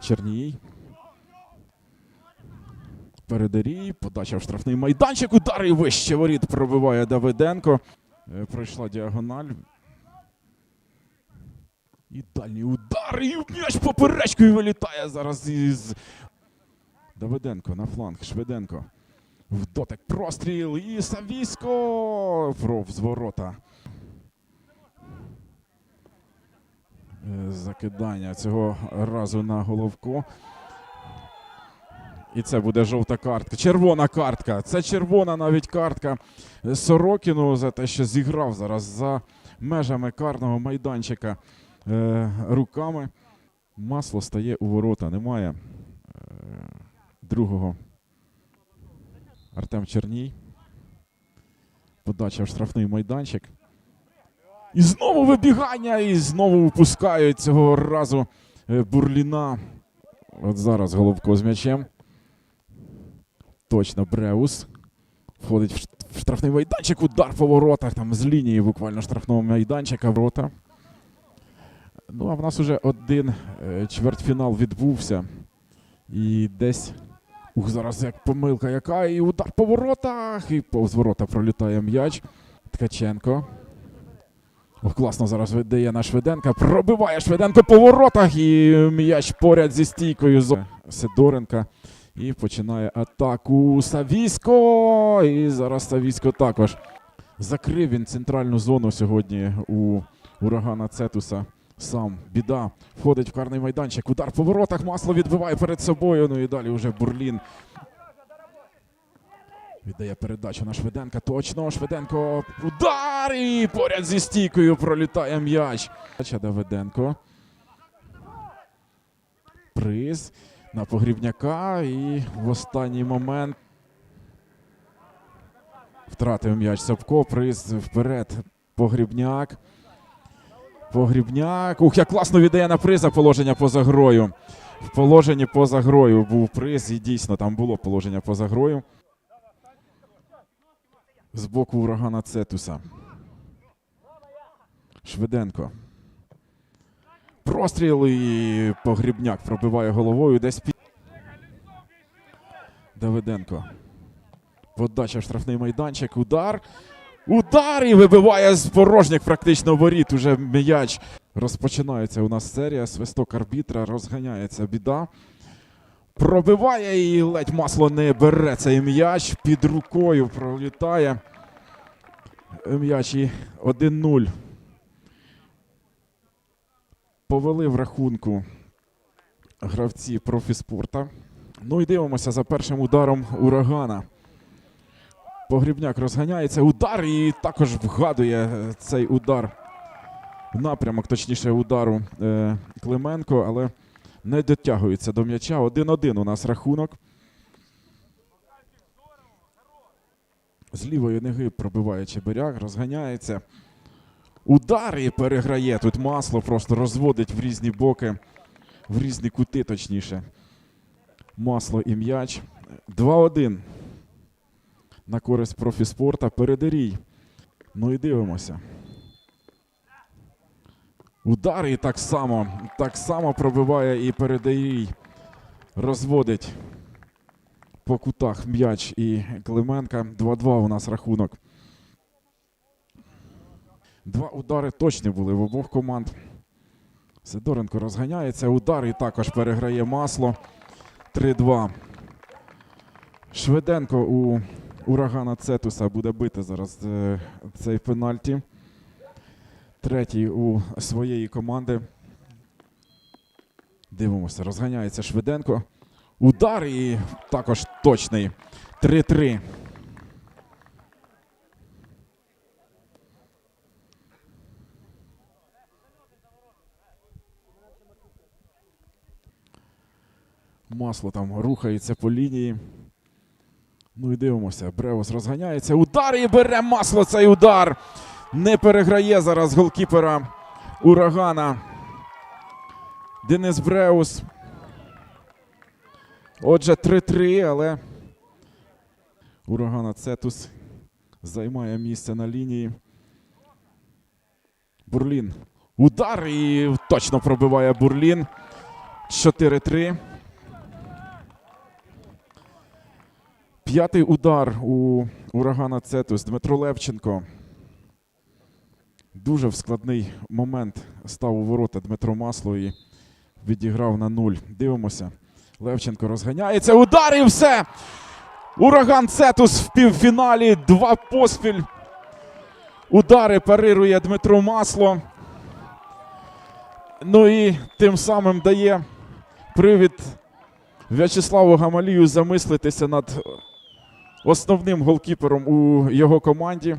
Черній. Передарій. Подача в штрафний майданчик. Удар і вище воріт пробиває Давиденко. Е, Пройшла діагональ. І дальній удар. І м'яч поперечкою вилітає зараз із. Давиденко на фланг. Швиденко. В дотик простріл. І Савісько. Про взворота. Е, Закидання цього разу на головку. І це буде жовта картка. Червона картка. Це червона навіть картка Сорокіну за те, що зіграв зараз за межами карного майданчика е, руками. Масло стає у ворота. Немає е, другого. Артем Черній. Подача в штрафний майданчик. І знову вибігання, і знову випускають цього разу е, Бурліна. От зараз Головко з м'ячем. Точно Бреус. Входить в штрафний майданчик, удар по воротах, там з лінії буквально штрафного майданчика ворота. Ну, а в нас уже один е, чвертьфінал відбувся. І десь. Ух, зараз як помилка яка, і удар по воротах, і повз ворота пролітає м'яч. Ткаченко. Класно зараз видає на Швиденка. Пробиває Швиденко по воротах і м'яч поряд зі стійкою з Сидоренка. І починає атаку Савісько. І зараз Савісько також. Закрив він центральну зону сьогодні у урагана Цетуса. Сам біда входить в карний майданчик. Удар по воротах. Масло відбиває перед собою. Ну і далі вже Бурлін. Віддає передачу на Швиденка. Точно. Швиденко. Удар! І поряд зі стійкою пролітає м'яч. Давиденко. Приз на погрібняка. І в останній момент втратив м'яч Сапко. Приз вперед. Погрібняк. Погрібняк. Ух, як класно віддає на приза положення поза грою. В положенні поза грою був приз, і дійсно там було положення поза грою. З боку урагана Цетуса. Швиденко. Простріл і погрібняк пробиває головою. Десь під. Давиденко. Подача в штрафний майданчик. Удар. Удар і вибиває з порожніх практично воріт. Уже м'яч. Розпочинається у нас серія. Свисток арбітра. Розганяється біда. Пробиває і ледь масло не бере цей м'яч. Під рукою пролітає. М'яч і 1-0. Повели в рахунку гравці профіспорта. Ну і дивимося за першим ударом урагана. Погрібняк розганяється. Удар і також вгадує е, цей удар. Напрямок, точніше, удару е, Клименко, але не дотягується до м'яча. 1-1 у нас рахунок. З лівої ноги пробиває Чебиряк, розганяється. Удар і переграє. Тут масло просто розводить в різні боки, в різні кути, точніше. Масло і м'яч. 2-1 на користь профіспорта. Передерій. Ну і дивимося. Удар і так само. Так само пробиває і передерій. Розводить по кутах м'яч і Клименка. 2-2 у нас рахунок. Два удари точні були в обох команд. Сидоренко розганяється. Удар і також переграє масло. 3-2. Швиденко у урагана Цетуса буде бити зараз е, цей пенальті. Третій у своєї команди. Дивимося, розганяється Швиденко. Удар і також точний. 3-3. Масло там рухається по лінії. Ну і дивимося. Бреус розганяється. Удар і бере масло цей удар. Не переграє зараз голкіпера урагана. Денис Бреус. Отже, 3-3, але урагана Цетус займає місце на лінії. Бурлін. Удар і точно пробиває Бурлін. 4-3. П'ятий удар у урагана Цетус. Дмитро Левченко. Дуже в складний момент став у ворота Дмитро Масло і відіграв на нуль. Дивимося. Левченко розганяється. Удар і все! Ураган Цетус в півфіналі. Два поспіль. Удари парирує Дмитро Масло. Ну і тим самим дає привід В'ячеславу Гамалію замислитися над основним голкіпером у його команді.